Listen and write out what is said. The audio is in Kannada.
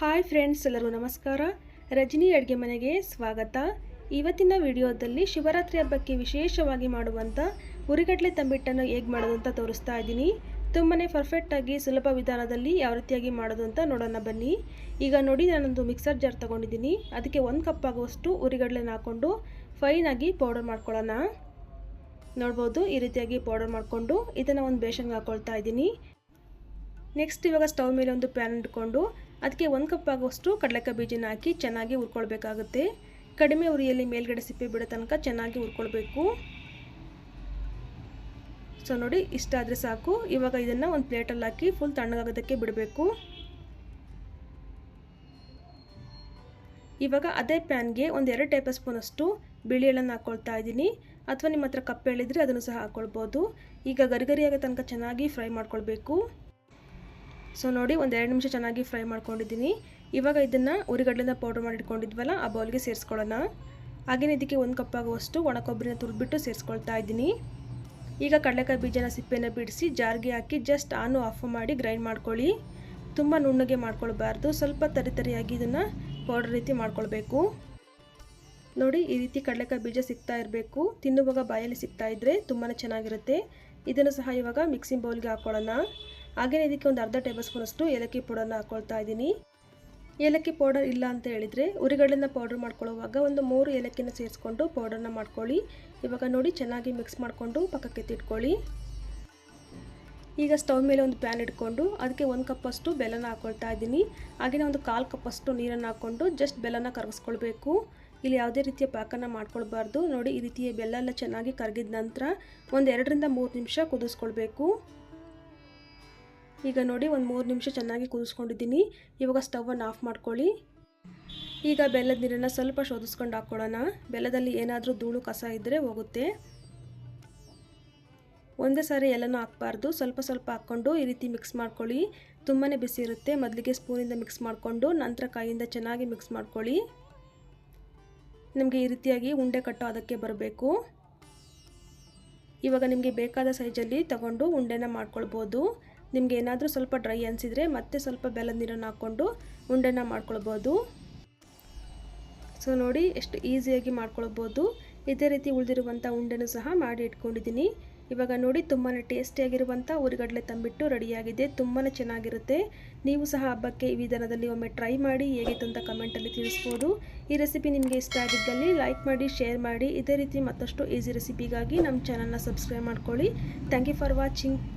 ಹಾಯ್ ಫ್ರೆಂಡ್ಸ್ ಎಲ್ಲರೂ ನಮಸ್ಕಾರ. ರಜನಿ ಅಡುಗೆ ಮನೆಗೆ ಸ್ವಾಗತ. ಇವತ್ತಿನ ವಿಡಿಯೋದಲ್ಲಿ ಶಿವರಾತ್ರಿ ಹಬ್ಬಕ್ಕೆ ವಿಶೇಷವಾಗಿ ಮಾಡುವಂಥ ಉರಿಗಡ್ಲೆ ತಂಬಿಟ್ಟನ್ನು ಹೇಗೆ ಮಾಡೋದು ಅಂತ ತೋರಿಸ್ತಾ ಇದ್ದೀನಿ. ತುಂಬಾ ಪರ್ಫೆಕ್ಟಾಗಿ ಸುಲಭ ವಿಧಾನದಲ್ಲಿ ಯಾವ ರೀತಿಯಾಗಿ ಮಾಡೋದು ಅಂತ ನೋಡೋಣ ಬನ್ನಿ. ಈಗ ನೋಡಿ ನಾನೊಂದು ಮಿಕ್ಸರ್ ಜಾರ್ ತೊಗೊಂಡಿದ್ದೀನಿ. ಅದಕ್ಕೆ ಒಂದು ಕಪ್ ಆಗುವಷ್ಟು ಉರಿಗಡ್ಲೆನ ಹಾಕ್ಕೊಂಡು ಫೈನಾಗಿ ಪೌಡರ್ ಮಾಡ್ಕೊಳ್ಳೋಣ. ನೋಡ್ಬೋದು ಈ ರೀತಿಯಾಗಿ ಪೌಡರ್ ಮಾಡಿಕೊಂಡು ಇದನ್ನು ಒಂದು ಬೇಷನ್ಗೆ ಹಾಕ್ಕೊಳ್ತಾ ಇದ್ದೀನಿ. ನೆಕ್ಸ್ಟ್ ಇವಾಗ ಸ್ಟವ್ ಮೇಲೆ ಒಂದು ಪ್ಯಾನ್ ಇಟ್ಕೊಂಡು ಅದಕ್ಕೆ ಒಂದು ಕಪ್ ಆಗುವಷ್ಟು ಕಡಲೆಕಾಯಿ ಬೀಜನ ಹಾಕಿ ಚೆನ್ನಾಗಿ ಹುರ್ಕೊಳ್ಬೇಕಾಗುತ್ತೆ. ಕಡಿಮೆ ಉರಿಯಲ್ಲಿ ಮೇಲ್ಗಡೆ ಸಿಪ್ಪೆ ಬಿಡೋ ತನಕ ಚೆನ್ನಾಗಿ ಹುರ್ಕೊಳ್ಬೇಕು. ಸೊ ನೋಡಿ, ಇಷ್ಟ ಆದರೆ ಸಾಕು. ಇವಾಗ ಇದನ್ನು ಒಂದು ಪ್ಲೇಟಲ್ಲಿ ಹಾಕಿ ಫುಲ್ ತಣ್ಣಗಾಗೋದಕ್ಕೆ ಬಿಡಬೇಕು. ಇವಾಗ ಅದೇ ಪ್ಯಾನ್ಗೆ ಒಂದು ಎರಡು ಟೇಬಲ್ ಸ್ಪೂನಷ್ಟು ಬಿಳಿ ಎಳ್ಳನ್ನು ಹಾಕ್ಕೊಳ್ತಾ ಇದ್ದೀನಿ. ಅಥವಾ ನಿಮ್ಮ ಹತ್ರ ಕಪ್ಪೆ ಹೇಳಿದರೆ ಅದನ್ನು ಸಹ ಹಾಕ್ಕೊಳ್ಬೋದು ಈಗ ಗರಿಗರಿಯಾಗ ತನಕ ಚೆನ್ನಾಗಿ ಫ್ರೈ ಮಾಡ್ಕೊಳ್ಬೇಕು. ಸೊ ನೋಡಿ ಒಂದು ಎರಡು ನಿಮಿಷ ಚೆನ್ನಾಗಿ ಫ್ರೈ ಮಾಡ್ಕೊಂಡಿದ್ದೀನಿ. ಇವಾಗ ಇದನ್ನು ಉರಿಗಡ್ಲಿಂದ ಪೌಡ್ರ್ ಮಾಡಿ ಇಟ್ಕೊಂಡಿದ್ವಲ್ಲ, ಆ ಬೌಲ್ಗೆ ಸೇರಿಸ್ಕೊಳ್ಳೋಣ. ಹಾಗೆಯೇ ಇದಕ್ಕೆ ಒಂದು ಕಪ್ ಆಗುವಷ್ಟು ಒಣ ಕೊಬ್ಬರಿನ ತುರಿದ್ಬಿಟ್ಟು ಸೇರಿಸ್ಕೊಳ್ತಾ ಇದ್ದೀನಿ. ಈಗ ಕಡಲೆಕಾಯಿ ಬೀಜನ ಸಿಪ್ಪೆಯನ್ನು ಬಿಡಿಸಿ ಜಾರ್ಗೆ ಹಾಕಿ ಜಸ್ಟ್ ಆನು ಆಫ್ ಮಾಡಿ ಗ್ರೈಂಡ್ ಮಾಡ್ಕೊಳ್ಳಿ. ತುಂಬ ನುಣ್ಣಗೆ ಮಾಡ್ಕೊಳ್ಬಾರ್ದು, ಸ್ವಲ್ಪ ತರಿ ತರಿಯಾಗಿ ಇದನ್ನು ಪೌಡರ್ ರೀತಿ ಮಾಡ್ಕೊಳ್ಬೇಕು. ನೋಡಿ, ಈ ರೀತಿ ಕಡಲೆಕಾಯಿ ಬೀಜ ಸಿಗ್ತಾ ಇರಬೇಕು. ತಿನ್ನುವಾಗ ಬಾಯಲ್ಲಿ ಸಿಗ್ತಾ ಇದ್ದರೆ ತುಂಬಾ ಚೆನ್ನಾಗಿರುತ್ತೆ. ಇದನ್ನು ಸಹ ಇವಾಗ ಮಿಕ್ಸಿಂಗ್ ಬೌಲ್ಗೆ ಹಾಕ್ಕೊಳ್ಳೋಣ ಹಾಗೆಯೇ ಇದಕ್ಕೆ ಒಂದು ಅರ್ಧ ಟೇಬಲ್ ಸ್ಪೂನಷ್ಟು ಏಲಕ್ಕಿ ಪೌಡರ್ನ ಹಾಕ್ಕೊಳ್ತಾ ಇದ್ದೀನಿ. ಏಲಕ್ಕಿ ಪೌಡರ್ ಇಲ್ಲ ಅಂತ ಹೇಳಿದರೆ ಉರಿಗಡಲೆನ ಪೌಡರ್ ಮಾಡ್ಕೊಳ್ಳುವಾಗ ಒಂದು ಮೂರು ಏಲಕ್ಕಿನ ಸೇರಿಸ್ಕೊಂಡು ಪೌಡರ್ನ ಮಾಡ್ಕೊಳ್ಳಿ. ಇವಾಗ ನೋಡಿ ಚೆನ್ನಾಗಿ ಮಿಕ್ಸ್ ಮಾಡಿಕೊಂಡು ಪಕ್ಕಕ್ಕೆ ಎತ್ತಿಟ್ಕೊಳ್ಳಿ. ಈಗ ಸ್ಟವ್ ಮೇಲೆ ಒಂದು ಪ್ಯಾನ್ ಇಟ್ಕೊಂಡು ಅದಕ್ಕೆ ಒಂದು ಕಪ್ಪಷ್ಟು ಬೆಲ್ಲನ ಹಾಕ್ಕೊಳ್ತಾ ಇದ್ದೀನಿ. ಹಾಗೆಯೇ ಒಂದು ಕಾಲು ಕಪ್ಪಷ್ಟು ನೀರನ್ನು ಹಾಕ್ಕೊಂಡು ಜಸ್ಟ್ ಬೆಲ್ಲನ ಕರಗಿಸ್ಕೊಳ್ಬೇಕು. ಇಲ್ಲಿ ಯಾವುದೇ ರೀತಿಯ ಪಾಕನ ಮಾಡ್ಕೊಳ್ಬಾರ್ದು. ನೋಡಿ ಈ ರೀತಿಯ ಬೆಲ್ಲ ಎಲ್ಲ ಚೆನ್ನಾಗಿ ಕರಗಿದ ನಂತರ ಒಂದು ಎರಡರಿಂದ ಮೂರು ನಿಮಿಷ ಕುದಿಸ್ಕೊಳ್ಬೇಕು. ಈಗ ನೋಡಿ ಒಂದು ಮೂರು ನಿಮಿಷ ಚೆನ್ನಾಗಿ ಕುದಿಸ್ಕೊಂಡಿದ್ದೀನಿ. ಇವಾಗ ಸ್ಟವನ್ನು ಆಫ್ ಮಾಡ್ಕೊಳ್ಳಿ. ಈಗ ಬೆಲ್ಲದ ನೀರನ್ನು ಸ್ವಲ್ಪ ಶೋಧಿಸ್ಕೊಂಡು ಹಾಕ್ಕೊಳ್ಳೋಣ. ಬೆಲ್ಲದಲ್ಲಿ ಏನಾದರೂ ಧೂಳು ಕಸ ಇದ್ದರೆ ಹೋಗುತ್ತೆ. ಒಂದೇ ಸಾರಿ ಎಲ್ಲನೂ ಹಾಕ್ಬಾರ್ದು. ಸ್ವಲ್ಪ ಸ್ವಲ್ಪ ಹಾಕ್ಕೊಂಡು ಈ ರೀತಿ ಮಿಕ್ಸ್ ಮಾಡ್ಕೊಳ್ಳಿ. ತುಂಬಾ ಬಿಸಿ ಇರುತ್ತೆ. ಮೊದಲಿಗೆ ಸ್ಪೂನಿಂದ ಮಿಕ್ಸ್ ಮಾಡಿಕೊಂಡು ನಂತರ ಕೈಯಿಂದ ಚೆನ್ನಾಗಿ ಮಿಕ್ಸ್ ಮಾಡ್ಕೊಳ್ಳಿ. ನಿಮಗೆ ಈ ರೀತಿಯಾಗಿ ಉಂಡೆ ಕಟ್ಟೋ ಅದಕ್ಕೆ ಬರಬೇಕು. ಇವಾಗ ನಿಮಗೆ ಬೇಕಾದ ಸೈಜಲ್ಲಿ ತಗೊಂಡು ಉಂಡೆನ ಮಾಡ್ಕೊಳ್ಬೋದು. ನಿಮ್ಗೆ ಏನಾದರೂ ಸ್ವಲ್ಪ ಡ್ರೈ ಅನಿಸಿದರೆ ಮತ್ತೆ ಸ್ವಲ್ಪ ಬೆಲ್ಲದ ನೀರನ್ನು ಹಾಕ್ಕೊಂಡು ಉಂಡೆನ ಮಾಡ್ಕೊಳ್ಬೋದು. ಸೊ ನೋಡಿ ಎಷ್ಟು ಈಸಿಯಾಗಿ ಮಾಡ್ಕೊಳ್ಬೋದು. ಇದೇ ರೀತಿ ಉಳಿದಿರುವಂಥ ಉಂಡೆನೂ ಸಹ ಮಾಡಿ ಇಟ್ಕೊಂಡಿದ್ದೀನಿ. ಇವಾಗ ನೋಡಿ ತುಂಬಾ ಟೇಸ್ಟಿಯಾಗಿರುವಂಥ ಉರಿಗಡಲೆ ತಂಬಿಟ್ಟು ರೆಡಿಯಾಗಿದೆ. ತುಂಬಾ ಚೆನ್ನಾಗಿರುತ್ತೆ. ನೀವು ಸಹ ಹಬ್ಬಕ್ಕೆ ಈ ವಿಧಾನದಲ್ಲಿ ಒಮ್ಮೆ ಟ್ರೈ ಮಾಡಿ ಹೇಗಿತ್ತು ಅಂತ ಕಮೆಂಟಲ್ಲಿ ತಿಳಿಸ್ಬೋದು. ಈ ರೆಸಿಪಿ ನಿಮಗೆ ಇಷ್ಟ ಆಗಿದ್ದಲ್ಲಿ ಲೈಕ್ ಮಾಡಿ ಶೇರ್ ಮಾಡಿ. ಇದೇ ರೀತಿ ಮತ್ತಷ್ಟು ಈಸಿ ರೆಸಿಪಿಗಾಗಿ ನಮ್ಮ ಚಾನಲ್ನ ಸಬ್ಸ್ಕ್ರೈಬ್ ಮಾಡ್ಕೊಳ್ಳಿ. Thank you for watching